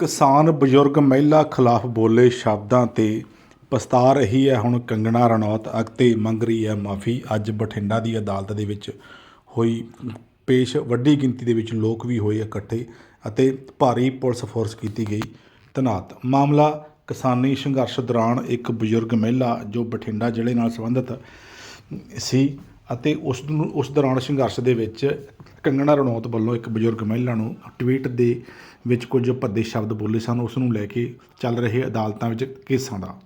ਕਿਸਾਨ ਬਜ਼ੁਰਗ ਮਹਿਲਾ ਖਿਲਾਫ ਬੋਲੇ ਸ਼ਬਦਾਂ ਤੇ ਪਛਤਾ ਰਹੀ ਹੈ। ਹੁਣ ਕੰਗਣਾ ਰਣੌਤ ਅਗਤੇ ਮੰਗ ਰਹੀ ਹੈ ਮਾਫੀ। ਅੱਜ ਬਠਿੰਡਾ ਦੀ ਅਦਾਲਤ ਦੇ ਵਿੱਚ ਹੋਈ ਪੇਸ਼, ਵੱਡੀ ਗਿਣਤੀ ਦੇ ਵਿੱਚ ਲੋਕ ਵੀ ਹੋਏ ਇਕੱਠੇ ਅਤੇ ਭਾਰੀ ਪੁਲਿਸ ਫੋਰਸ ਕੀਤੀ ਗਈ ਤੈਨਾਤ। ਮਾਮਲਾ ਕਿਸਾਨੀ ਸੰਘਰਸ਼ ਦੌਰਾਨ ਇੱਕ ਬਜ਼ੁਰਗ ਮਹਿਲਾ ਜੋ ਬਠਿੰਡਾ ਜ਼ਿਲ੍ਹੇ ਨਾਲ ਸੰਬੰਧਿਤ ਸੀ ਅਤੇ ਉਸ ਨੂੰ, ਉਸ ਦੌਰਾਨ ਸੰਘਰਸ਼ ਦੇ ਵਿੱਚ ਕੰਗਣਾ ਰਣੌਤ ਵੱਲੋਂ ਇੱਕ ਬਜ਼ੁਰਗ ਮਹਿਲਾ ਨੂੰ ਟਵੀਟ ਦੇ ਵਿੱਚ ਕੁਝ ਭੱਦੇ ਸ਼ਬਦ ਬੋਲੇ ਸਨ, ਉਸ ਨੂੰ ਲੈ ਕੇ ਚੱਲ ਰਹੇ ਅਦਾਲਤਾਂ ਵਿੱਚ ਕੇਸਾਂ ਦਾ।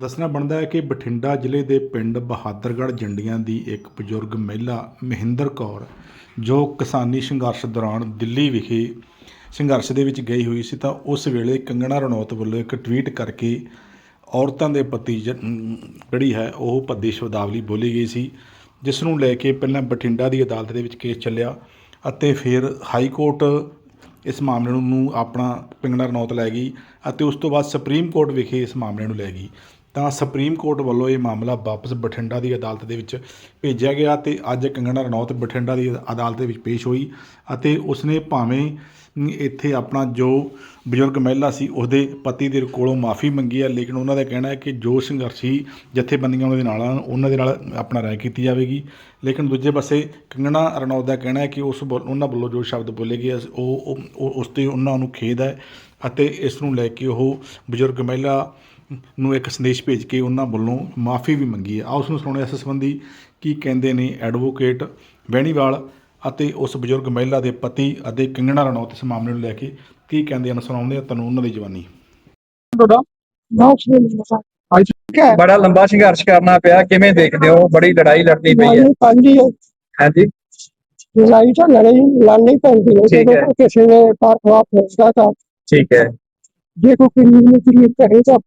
ਦੱਸਣਾ ਬਣਦਾ ਹੈ ਕਿ ਬਠਿੰਡਾ ਜ਼ਿਲ੍ਹੇ ਦੇ ਪਿੰਡ ਬਹਾਦਰਗੜ੍ਹ ਜੰਡੀਆਂ ਦੀ ਇੱਕ ਬਜ਼ੁਰਗ ਮਹਿਲਾ ਮਹਿੰਦਰ ਕੌਰ, ਜੋ ਕਿਸਾਨੀ ਸੰਘਰਸ਼ ਦੌਰਾਨ ਦਿੱਲੀ ਵਿਖੇ ਸੰਘਰਸ਼ ਦੇ ਵਿੱਚ ਗਈ ਹੋਈ ਸੀ, ਤਾਂ ਉਸ ਵੇਲੇ ਕੰਗਣਾ ਰਣੌਤ ਵੱਲੋਂ ਇੱਕ ਟਵੀਟ ਕਰਕੇ ਔਰਤਾਂ ਦੇ ਪ੍ਰਤੀ ਜ- ਜਿਹੜੀ ਹੈ, ਉਹ ਭੱਦੀ ਸ਼ਬਦਾਵਲੀ ਬੋਲੀ ਗਈ ਸੀ। ਜਿਸ ਨੂੰ ਲੈ ਕੇ ਪਹਿਲਾਂ ਬਠਿੰਡਾ ਦੀ ਅਦਾਲਤ ਦੇ ਵਿੱਚ ਕੇਸ ਚੱਲਿਆ ਅਤੇ ਫਿਰ ਹਾਈ ਕੋਰਟ ਇਸ ਮਾਮਲੇ ਨੂੰ ਆਪਣਾ ਕੰਗਣਾ ਰਣੌਤ ਲੈ ਗਈ ਅਤੇ ਉਸ ਤੋਂ ਬਾਅਦ ਸੁਪਰੀਮ ਕੋਰਟ ਵਿਖੇ ਇਸ ਮਾਮਲੇ ਨੂੰ ਲੈ ਗਈ। ਤਾਂ ਸੁਪਰੀਮ ਕੋਰਟ ਵੱਲੋਂ ਇਹ ਮਾਮਲਾ ਵਾਪਸ ਬਠਿੰਡਾ ਦੀ ਅਦਾਲਤ ਦੇ ਵਿੱਚ ਭੇਜਿਆ ਗਿਆ ਤੇ ਅੱਜ ਕੰਗਣਾ ਰਣੌਤ ਬਠਿੰਡਾ ਦੀ ਅਦਾਲਤ ਦੇ ਵਿੱਚ ਪੇਸ਼ ਹੋਈ ਅਤੇ ਉਸਨੇ ਭਾਵੇਂ ਇੱਥੇ ਆਪਣਾ ਜੋ ਬਜ਼ੁਰਗ ਮਹਿਲਾ ਸੀ, ਉਹਦੇ ਪਤੀ ਦੇ ਕੋਲੋਂ ਮਾਫੀ ਮੰਗੀ ਹੈ ਲੇਕਿਨ ਉਹਨਾਂ ਦਾ ਕਹਿਣਾ ਹੈ ਕਿ ਜੋ ਸੰਘਰਸ਼ੀ ਜਥੇਬੰਦੀਆਂ ਉਹਨਾਂ ਦੇ ਨਾਲ ਹਨ, ਉਹਨਾਂ ਦੇ ਨਾਲ ਆਪਣਾ ਰਾਏ ਕੀਤੀ ਜਾਵੇਗੀ। ਲੇਕਿਨ ਦੂਜੇ ਪਾਸੇ ਕੰਗਣਾ ਰਣੌਤ ਦਾ ਕਹਿਣਾ ਹੈ ਕਿ ਉਸ ਵੱਲ- ਉਹਨਾਂ ਵੱਲੋਂ ਜੋ ਸ਼ਬਦ ਬੋਲੇ ਗਏ ਅਸ- ਉਹ, ਉਹ- ਉਹ- ਉਸ ਤੇ ਉਹਨਾਂ ਨੂੰ ਖੇਦ ਹੈ ਅਤੇ ਇਸ ਨੂੰ ਲੈ ਕੇ ਉਹ ਬਜ਼ੁਰਗ ਮਹਿਲਾ ਨੂੰ ਇੱਕ ਸੰਦੇਸ਼ ਭੇਜ ਕੇ ਉਹਨਾਂ ਵੱਲੋਂ ਮਾਫੀ ਵੀ ਮੰਗੀ ਹੈ। ਆਓ ਉਸ ਨੂੰ ਸੁਣੋ ਇਸ ਸੰਬੰਧੀ ਕੀ ਕਹਿੰਦੇ ਨੇ ਐਡਵੋਕੇਟ ਵੈਣੀਵਾਲ ਅਤੇ ਉਸ ਬਜ਼ੁਰਗ ਮਹਿਲਾ ਦੇ ਪਤੀ ਅਤੇ ਕੰਗਣਾ ਰਣੌਤ ਇਸ ਮਾਮਲੇ ਨੂੰ ਲੈ ਕੇ ਕੀ ਕਹਿੰਦੇ ਹਨ ਸੁਣਾਉਂਦੇ ਆ ਤੁਹਾਨੂੰ ਉਹਨਾਂ ਦੀ ਜਵਾਨੀ ਤੁਹਾਡਾ ਬਹੁਤ ਸ਼ੁਕਰੀਆ ਅੱਜ ਠੀਕ ਹੈ ਬੜਾ ਲੰਬਾ ਸੰਘਰਸ਼ ਕਰਨਾ ਪਿਆ ਕਿਵੇਂ ਦੇਖਦੇ ਹੋ ਬੜੀ ਲੜਾਈ ਲੜਨੀ ਪਈ ਹੈ ਲੜਾਈ ਪੈਂਦੀ ਹੈ ਹਾਂਜੀ ਲੜਾਈ ਤਾਂ ਲੜਾਈ ਲੜਨੀ ਪੈਂਦੀ ਹੈ ਠੀਕ ਹੈ। ਜਦੋਂ ਕਿਸੇ ਨੇ ਪਾਰਖਵਾ ਪਹੁੰਚਦਾ ਤਾਂ ਠੀਕ ਹੈ ਜੇ ਕੋਈ ਕਿੰਨੀ ਨੂੰ ਕਿੰਨੀ ਕਰੇ ਤਾਂ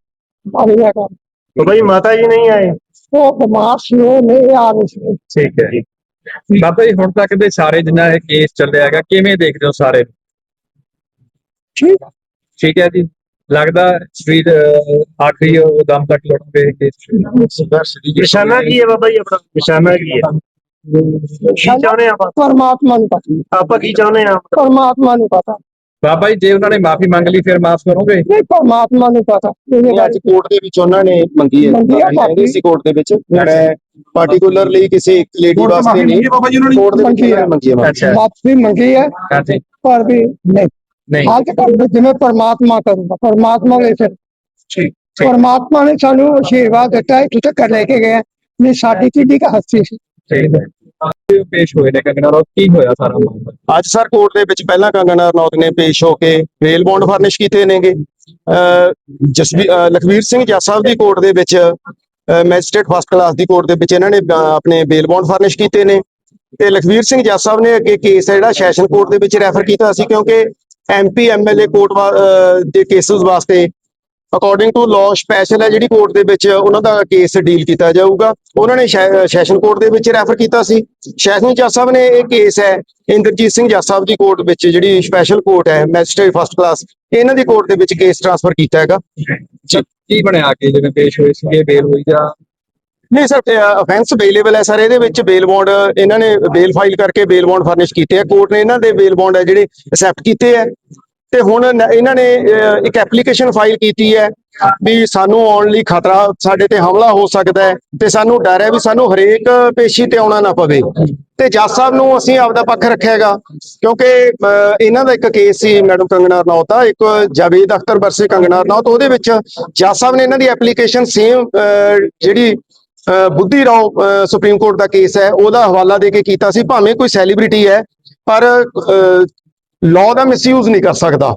ਬਾਲੀਆ ਕਰ तो भाई माता जी नहीं आए ਉਹ ਬਿਮਾਰ ਸੀ ਉਹ ਨਹੀਂ ਆ ਰਹੀ ਸੀ ਠੀਕ ਹੈ ਬਾਬਾ ਜੀ ਹੁਣ ਤੱਕ ਦੇ ਸਾਰੇ ਜਿੰਨਾ ਇਹ ਕੇਸ ਚੱਲਿਆ ਹੈਗਾ ਕਿਵੇਂ ਦੇਖਦੇ ਹੋ ਸਾਰੇ? ਠੀਕ ਹੈ ਜੀ। ਲੱਗਦਾ ਸਟਰੀਟ ਆਖਰੀ ਉਹ ਦਮ ਤੱਕ ਲੜੋਗੇ ਇਹ ਕੇਸ ਨਿਸ਼ਾਨਾ ਕੀ ਹੈ ਬਾਬਾ ਜੀ ਆਪਣਾ? ਨਿਸ਼ਾਨਾ ਕੀ ਹੈ? ਕੀ ਚਾਹੁੰਦੇ ਆਪਾਂ? ਪਰਮਾਤਮਾ ਨੂੰ ਪਤਾ। ਆਪਾਂ ਕੀ ਚਾਹੁੰਦੇ ਆ? ਪਰਮਾਤਮਾ ਨੂੰ ਪਤਾ। ਬਾਬਾ ਜੀ ਜੇ ਉਹਨਾਂ ਨੇ ਮਾਫੀ ਮੰਗ ਲਈ ਫਿਰ ਮਾਫ ਕਰੋਗੇ? ਨਹੀਂ ਪਰਮਾਤਮਾ ਨੂੰ ਪਤਾ ਇਹਨੇ ਅੱਜ ਕੋਰਟ ਦੇ ਵਿੱਚ ਉਹਨਾਂ ਨੇ ਮੰਗੀ ਹੈ। ਮੰਗੀ ਹੈ ਕਹਿੰਦੇ ਸੀ ਕੋਰਟ ਦੇ ਵਿੱਚ ਮੈਂ ਪਾਰਟਿਕੂਲਰਲੀ ਕਿਸੇ ਇੱਕ ਲੇਡੀ ਵਾਸਤੇ ਨਹੀਂ ਬਾਬਾ ਜੀ ਉਹਨਾਂ ਕੋਰਟ ਦੇ ਵਿੱਚ ਮੰਗੀ ਹੈ। ਉਹਨਾਂ ਨੇ ਮੰਗੀ ਹੈ ਮਾਫ਼ੀ। ਅੱਛਾ। ਮਾਫੀ ਮੰਗੀ ਹੈ ਹਾਂਜੀ। ਪਰ ਵੀ ਨਹੀਂ। ਨਹੀਂ। ਅੱਜ ਕੱਲ੍ਹ ਜਿਵੇਂ ਪਰਮਾਤਮਾ ਕਰੂਗਾ ਪਰਮਾਤਮਾ ਨੇ ਫਿਰ ਠੀਕ ਠੀਕ। ਪਰਮਾਤਮਾ ਨੇ ਸਾਨੂੰ ਆਸ਼ੀਰਵਾਦ ਦਿੱਤਾ ਹੈ ਇੱਥੇ ਤੱਕ ਲੈ ਕੇ ਗਿਆ ਨਹੀਂ ਸਾਡੀ ਕਿੱਡੀ ਕ ਹਸਤੀ ਸੀ। ਠੀਕ ਹੈ। ਆਹ ਪੇਸ਼ ਹੋਏ ਨੇ ਕੰਗਣਾ ਰੋ ਕੀ ਹੋਇਆ ਸਾਰਾ ਮਾਮਲਾ? ਅੱਜ ਸਰ ਕੋਰਟ ਦੇ ਵਿੱਚ ਪਹਿਲਾਂ ਕੰਗਨਾ ਰਣੌਤ ਨੇ ਪੇਸ਼ ਹੋ ਕੇ ਬੇਲ ਬੌਂਡ ਫਰਨਿਸ਼ ਕੀਤੇ ਨੇਗੇ। ਜਸਵੀ ਲਖਵੀਰ ਸਿੰਘ ਜੱਜ ਸਾਹਿਬ ਦੀ ਕੋਰਟ ਦੇ ਵਿੱਚ ਮੈਜਿਸਟ੍ਰੇਟ ਫਸਟ ਕਲਾਸ ਦੀ ਕੋਰਟ ਦੇ ਵਿੱਚ ਇਹਨਾਂ ਨੇ ਆਪਣੇ ਬੇਲ ਬੌਂਡ ਫਰਨਿਸ਼ ਕੀਤੇ ਨੇ। ਤੇ ਲਖਵੀਰ ਸਿੰਘ ਜੱਜ ਸਾਹਿਬ ਨੇ ਅੱਗੇ ਕੇਸ ਹੈ ਜਿਹੜਾ ਸੈਸ਼ਨ ਕੋਰਟ ਦੇ ਵਿੱਚ ਰੈਫਰ ਕੀਤਾ ਸੀ ਕਿਉਂਕਿ ਐਮਪੀ ਐਮਐਲਏ ਕੋਰਟ ਵਾ- ਦੇ ਕੇਸਸ ਵਾਸਤੇ ਅਕੋਰਡਿੰਗ ਟੂ ਲਾਅ ਸਪੈਸ਼ਲ ਹੈ ਜਿਹੜੀ ਕੋਰਟ ਦੇ ਵਿੱਚ ਉਹਨਾਂ ਦਾ ਕੇਸ ਡੀਲ ਕੀਤਾ ਜਾਊਗਾ। ਉਹਨਾਂ ਨੇ ਸੈਸ਼ਨ ਕੋਰਟ ਦੇ ਵਿੱਚ ਰੈਫਰ ਕੀਤਾ ਸੀ। ਸੈਸ਼ਨ ਜੱਜ ਸਾਹਿਬ ਨੇ ਇਹ ਕੇਸ ਹੈ ਇੰਦਰਜੀਤ ਸਿੰਘ ਜੱਜ ਸਾਹਿਬ ਦੀ ਕੋਰਟ ਵਿੱਚ ਜਿਹੜੀ ਸਪੈਸ਼ਲ ਕੋਰਟ ਹੈ ਮੈਜਿਸਟ੍ਰੇਟ ਫਸਟ ਕਲਾਸ ਇਹਨਾਂ ਦੀ ਕੋਰਟ ਦੇ ਵਿੱਚ ਕੇਸ ਟ੍ਰਾਂਸਫਰ ਕੀਤਾ ਹੈਗਾ। ਕੀ ਬਣਿਆ ਕਿ ਜਿਵੇਂ ਪੇਸ਼ ਹੋਏ ਸੀਗੇ ਬੇਲ ਹੋਈ ਜਾਂ? ਨਹੀਂ ਸਰ ਅਫੈਂਸ ਅਵੇਲੇਬਲ ਹੈ ਸਰ ਇਹਦੇ ਵਿੱਚ ਬੇਲ ਬੌਂਡ ਇਹਨਾਂ ਨੇ ਬੇਲ ਫਾਈਲ ਕਰਕੇ ਬੇਲ ਬੌਂਡ ਫਰਨਿਸ਼ ਕੀਤੇ ਆ। ਕੋਰਟ ਨੇ ਇਹਨਾਂ ਦੇ ਬੇਲ ਬੌਂਡ ਹੈ ਜਿਹੜੇ ਅਸੈਪਟ ਕੀਤੇ ਆ। ਤੇ ਹੁਣ ਇਹਨਾਂ ਨੇ ਇੱਕ ਐਪਲੀਕੇਸ਼ਨ ਫਾਈਲ ਕੀਤੀ ਹੈ ਵੀ ਸਾਨੂੰ ਆਉਣ ਲਈ ਖਤਰਾ ਸਾਡੇ ਤੇ ਹਮਲਾ ਹੋ ਸਕਦਾ ਹੈ ਤੇ ਸਾਨੂੰ ਡਰ ਹੈ ਵੀ ਸਾਨੂੰ ਹਰੇਕ ਪੇਸ਼ੀ ਤੇ ਆਉਣਾ ਨਾ ਪਵੇ। ਤੇ ਜੱਜ ਸਾਹਿਬ ਨੂੰ ਅਸੀਂ ਆਪਦਾ ਪੱਖ ਰੱਖਿਆਗਾ ਕਿਉਂਕਿ ਇਹਨਾਂ ਦਾ ਇੱਕ ਕੇਸ ਸੀ ਮੈਡਮ ਕੰਗਨਾ ਰਣੌਤ ਦਾ ਇੱਕ ਜਾਵੇਦ ਅਖਤਰ ਵਰਸੇ ਕੰਗਨਾ ਰਣੌਤ ਉਹਦੇ ਵਿੱਚ ਜੱਜ ਸਾਹਿਬ ਨੇ ਇਹਨਾਂ ਦੀ ਐਪਲੀਕੇਸ਼ਨ ਸੇਮ ਜਿਹੜੀ ਅਹ, ਬੁੱਧੀ ਰਾਓ ਸੁਪਰੀਮ ਕੋਰਟ ਦਾ ਕੇਸ ਹੈ ਉਹਦਾ ਹਵਾਲਾ ਦੇ ਕੇ ਕੀਤਾ ਸੀ ਭਾਵੇਂ ਕੋਈ ਸੈਲੀਬ੍ਰਿਟੀ ਹੈ ਪਰ ਲਾਅ ਦਾ ਮਿਸਯੂਜ਼ ਨਹੀਂ ਕਰ ਸਕਦਾ।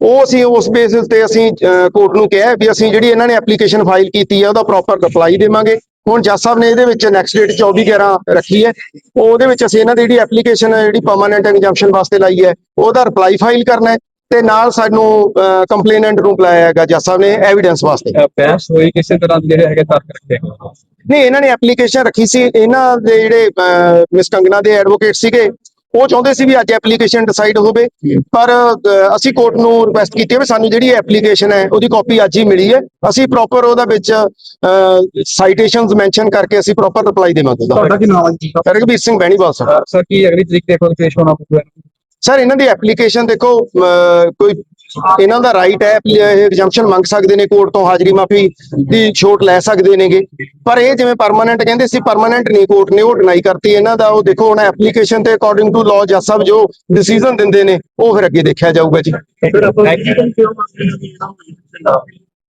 ਉਹ ਅਸੀਂ ਉਸ ਬੇਸਿਸ ਤੇ ਅਸੀਂ ਕੋਰਟ ਨੂੰ ਕਿਹਾ ਵੀ ਅਸੀਂ ਜਿਹੜੀ ਇਹਨਾਂ ਨੇ ਐਪਲੀਕੇਸ਼ਨ ਫਾਈਲ ਕੀਤੀ ਹੈ ਉਹਦਾ ਪ੍ਰੋਪਰ ਰਿਪਲਾਈ ਦੇਵਾਂਗੇ। ਹੁਣ ਜੱਜ ਸਾਹਿਬ ਨੇ ਇਹਦੇ ਵਿੱਚ ਨੈਕਸਟ ਡੇਟ 24 11 ਰੱਖੀ ਹੈ। ਉਹਦੇ ਵਿੱਚ ਅਸੀਂ ਇਹਨਾਂ ਦੀ ਜਿਹੜੀ ਐਪਲੀਕੇਸ਼ਨ ਹੈ ਜਿਹੜੀ ਪਰਮਾਨੈਂਟ ਇੰਜੰਕਸ਼ਨ ਵਾਸਤੇ ਲਾਈ ਹੈ ਉਹਦਾ ਰਿਪਲਾਈ ਫਾਈਲ ਕਰਨਾ ਹੈ ਤੇ ਨਾਲ ਸਾਨੂੰ ਕੰਪਲੇਨੈਂਟ ਨੂੰ ਬੁਲਾਇਆ ਹੈਗਾ ਜੱਜ ਸਾਹਿਬ ਨੇ ਐਵੀਡੈਂਸ ਵਾਸਤੇ। ਬਹਿਸ ਹੋਈ ਕਿਸੇ ਤਰ੍ਹਾਂ ਦੇ ਜਿਹੜੇ ਹੈਗੇ ਤਰਕ ਰੱਖੇ ਨਹੀਂ ਇਹਨਾਂ ਨੇ ਐਪਲੀਕੇਸ਼ਨ ਰੱਖੀ ਸੀ। ਇਹਨਾਂ ਦੇ ਜਿਹੜੇ ਮਿਸ ਕੰਗਨਾ ਦੇ ਐਡਵੋਕੇਟ ਸੀਗੇ ਉਹ ਚਾਹੁੰਦੇ ਸੀ ਵੀ ਅੱਜ ਐਪਲੀਕੇਸ਼ਨ ਡਿਸਾਈਡ ਹੋਵੇ ਪਰ ਅਸੀਂ ਕੋਰਟ ਨੂੰ ਰਿਕੁਐਸਟ ਕੀਤੀ ਹੈ ਵੀ ਸਾਨੂੰ ਜਿਹੜੀ ਐਪਲੀਕੇਸ਼ਨ ਹੈ ਉਹਦੀ ਕਾਪੀ ਅੱਜ ਹੀ ਮਿਲੀ ਹੈ। ਅਸੀਂ ਪ੍ਰੋਪਰ ਉਹਦਾ ਵਿੱਚ ਸਾਈਟੇਸ਼ਨਸ ਮੈਂਸ਼ਨ ਕਰਕੇ ਅਸੀਂ ਪ੍ਰੋਪਰ ਰਿਪਲਾਈ ਦੇਵਾਂਗੇ। ਤੁਹਾਡਾ ਕੀ ਨਾਮ ਹੈ ਜੀ? ਰਘਬੀਰ ਸਿੰਘ ਬੈਣੀਵਾਲ ਸਰ। ਸਰ ਕੀ ਅਗਲੀ ਤਰੀਕ ਦੇ ਕੋਲ ਪੇਸ਼ ਹੋਣਾ ਪਊਗਾ? ਸਰ ਇਹਨਾਂ ਦੀ ਐਪਲੀਕੇਸ਼ਨ ਦੇਖੋ ਕੋਈ ਇਹਨਾਂ ਦਾ ਰਾਈਟ ਹੈ, ਇਹ ਐਗਜ਼ੈਂਪਸ਼ਨ ਮੰਗ ਸਕਦੇ ਨੇ ਕੋਰਟ ਤੋਂ, ਹਾਜ਼ਰੀ ਮਾਫੀ ਦੀ ਛੋਟ ਲੈ ਸਕਦੇ ਨੇਗੇ। ਪਰ ਇਹ ਜਿਵੇਂ ਪਰਮਾਨੈਂਟ ਕਹਿੰਦੇ ਸੀ ਪਰਮਾਨੈਂਟ ਨਹੀਂ ਕੋਰਟ ਨੇ ਉਹ ਡਿਨਾਈ ਕਰਤੀ। ਇਹਨਾਂ ਦਾ ਉਹ ਦੇਖੋ, ਹੁਣ ਐਪਲੀਕੇਸ਼ਨ ਤੇ ਅਕੋਰਡਿੰਗ ਟੂ ਲਾਅ ਜੱਜ ਸਾਹਿਬ ਜੋ ਡਿਸੀਜਨ ਦਿੰਦੇ ਨੇ, ਉਹ ਫਿਰ ਅੱਗੇ ਦੇਖਿਆ ਜਾਊਗਾ ਜੀ।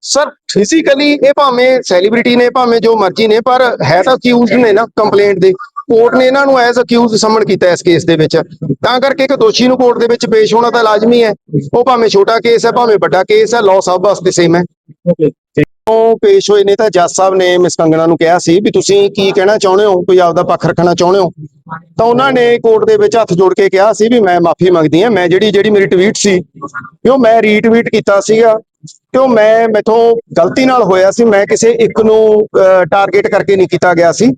ਸਰ ਫਿਜ਼ੀਕਲੀ ਇਹ ਭਾਵੇਂ ਸੈਲੀਬ੍ਰਿਟੀ ਨੇ, ਭਾਵੇਂ ਜੋ ਮਰਜ਼ੀ ਨੇ, ਪਰ ਹੈ ਤਾਂ ਅਕਿਊਜ਼ਡ ਨੇ ਨਾ ਕੰਪਲੇਂਟ ਦੇ। ਕੋਰਟ ਨੇ ਇਹਨਾਂ ਨੂੰ ਐਜ਼ ਅਕਿਊਜ਼ ਸਮਨ ਕੀਤਾ ਇਸ ਕੇਸ ਦੇ ਵਿੱਚ। ਤਾਂ ਕਰਕੇ ਇੱਕ ਦੋਸ਼ੀ ਨੂੰ ਕੋਰਟ ਦੇ ਵਿੱਚ ਪੇਸ਼ ਹੋਣਾ ਤਾਂ ਲਾਜ਼ਮੀ ਹੈ। ਉਹ ਭਾਵੇਂ ਛੋਟਾ ਕੇਸ ਹੈ, ਭਾਵੇਂ ਵੱਡਾ ਕੇਸ ਹੈ ਲਾਅ ਸਭ ਵਾਸਤੇ ਸੇਮ ਹੈ। ਉਹ ਪੇਸ਼ ਹੋਏ ਨੇ ਤਾਂ ਜੱਜ ਸਾਹਿਬ ਨੇ ਮਿਸ ਕੰਗਣਾ ਨੂੰ ਕਿਹਾ ਸੀ ਵੀ ਤੁਸੀਂ ਕੀ ਕਹਿਣਾ ਚਾਹੁੰਦੇ ਹੋ, ਕੋਈ ਆਪਦਾ ਪੱਖ ਰੱਖਣਾ ਚਾਹੁੰਦੇ ਹੋ? ਤਾਂ ਉਹਨਾਂ ਨੇ ਕੋਰਟ ਦੇ ਵਿੱਚ ਹੱਥ ਜੋੜ ਕੇ ਕਿਹਾ ਸੀ ਵੀ ਮੈਂ ਮਾਫੀ ਮੰਗਦੀ ਹਾਂ, ਮੈਂ ਜਿਹੜੀ ਜਿਹੜੀ ਮੇਰੀ ਟਵੀਟ ਸੀ ਕਿ ਉਹ ਮੈਂ ਰੀਟਵੀਟ ਕੀਤਾ ਸੀਗਾ ਕਿ ਉਹ ਮੈਂ ਮੈਥੋਂ ਗਲਤੀ ਨਾਲ ਹੋਇਆ ਸੀ, ਮੈਂ ਕਿਸੇ ਇੱਕ ਨੂੰ ਟਾਰਗੇਟ ਕਰਕੇ ਨਹੀਂ ਕੀਤਾ ਗਿਆ ਸੀ।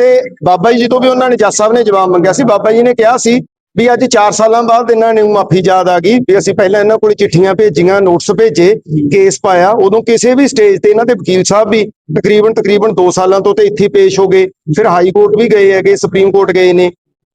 ਤੇ ਬਾਬਾ ਜੀ ਤੋਂ ਵੀ ਉਹਨਾਂ ਨੇ ਜੱਜ ਸਾਹਿਬ ਨੇ ਜਵਾਬ ਮੰਗਿਆ ਸੀ। ਬਾਬਾ ਜੀ ਨੇ ਕਿਹਾ ਸੀ ਵੀ ਅੱਜ 4 ਸਾਲਾਂ ਬਾਅਦ ਇਹਨਾਂ ਨੂੰ ਮਾਫੀ ਯਾਦ ਆ ਗਈ ਵੀ ਅਸੀਂ ਪਹਿਲਾਂ ਇਹਨਾਂ ਕੋਲ ਚਿੱਠੀਆਂ ਭੇਜੀਆਂ, ਨੋਟਸ ਭੇਜੇ, ਕੇਸ ਪਾਇਆ। ਉਦੋਂ ਕਿਸੇ ਵੀ ਸਟੇਜ ਤੇ ਇਹਨਾਂ ਦੇ ਵਕੀਲ ਸਾਹਿਬ ਵੀ ਤਕਰੀਬਨ ਤਕਰੀਬਨ 2 ਸਾਲਾਂ ਤੋਂ ਤੇ ਇੱਥੇ ਪੇਸ਼ ਹੋ ਗਏ। ਫਿਰ ਹਾਈ ਕੋਰਟ ਵੀ ਗਏ ਹੈਗੇ, ਸੁਪਰੀਮ ਕੋਰਟ ਗਏ ਨੇ।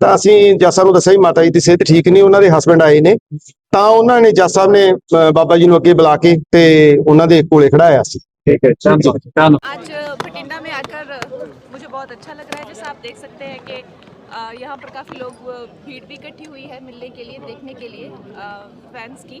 ਤਾਂ ਅਸੀਂ ਜੱਜ ਸਾਹਿਬ ਨੂੰ ਦੱਸਿਆ ਵੀ ਮਾਤਾ ਜੀ ਦੀ ਸਿਹਤ ਠੀਕ ਨਹੀਂ ਉਹਨਾਂ ਦੇ ਹਸਬੰਡ ਆਏ ਨੇ ਤਾਂ ਉਹਨਾਂ ਨੇ ਜੱਜ ਸਾਹਿਬ ਨੇ ਅਹ, ਬਾਬਾ ਜੀ ਨੂੰ ਅੱਗੇ ਬੁਲਾ ਕੇ ਤੇ ਉਹਨਾਂ ਦੇ ਕੋਲੇ ਖੜਾਇਆ ਸੀ ਠੀਕ ਹੈ ਚਲੋ आज बठिंडा में आकर मुझे बहुत अच्छा लग रहा है जैसा आप देख सकते हैं कि अ, यहाँ पर काफ़ी लोग अ, भीड़ भी इकट्ठी हुई है मिलने के लिए देखने के लिए फैंस की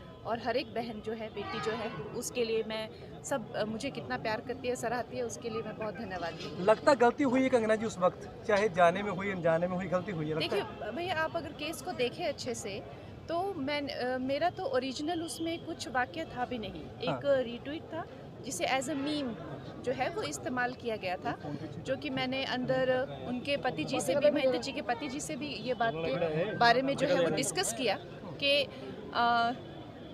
और हर एक बहन जो है बेटी जो है उसके लिए मैं सब मुझे कितना प्यार करती है सराहती है उसके लिए मैं बहुत धन्यवाद हूँ। लगता गलती हुई है कंगना जी उस वक्त? चाहे जाने में हुई अनजाने में हुई गलती हुई है देखिए भैया आप अगर केस को देखें अच्छे से तो मैं मेरा तो ओरिजिनल उसमें कुछ वाक्य था भी नहीं। एक रीट्वीट था जिसे एज अ मीम जो है वो इस्तेमाल किया गया था जो कि मैंने अंदर उनके पति जी से भी महेंद्र जी के पति जी से भी ये बात के बारे में जो है वो डिस्कस किया कि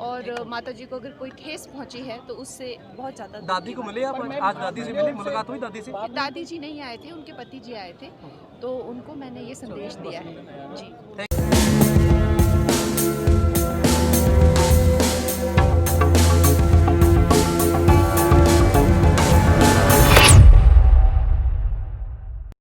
और माता जी को अगर कोई ठेस पहुँची है तो उससे बहुत ज़्यादा दादी को मिले आप आज? दादी से मिले? मुलाकात हुई दादी से? दादी जी नहीं आए थे उनके पति जी आए थे तो उनको मैंने ये संदेश दिया है। जी।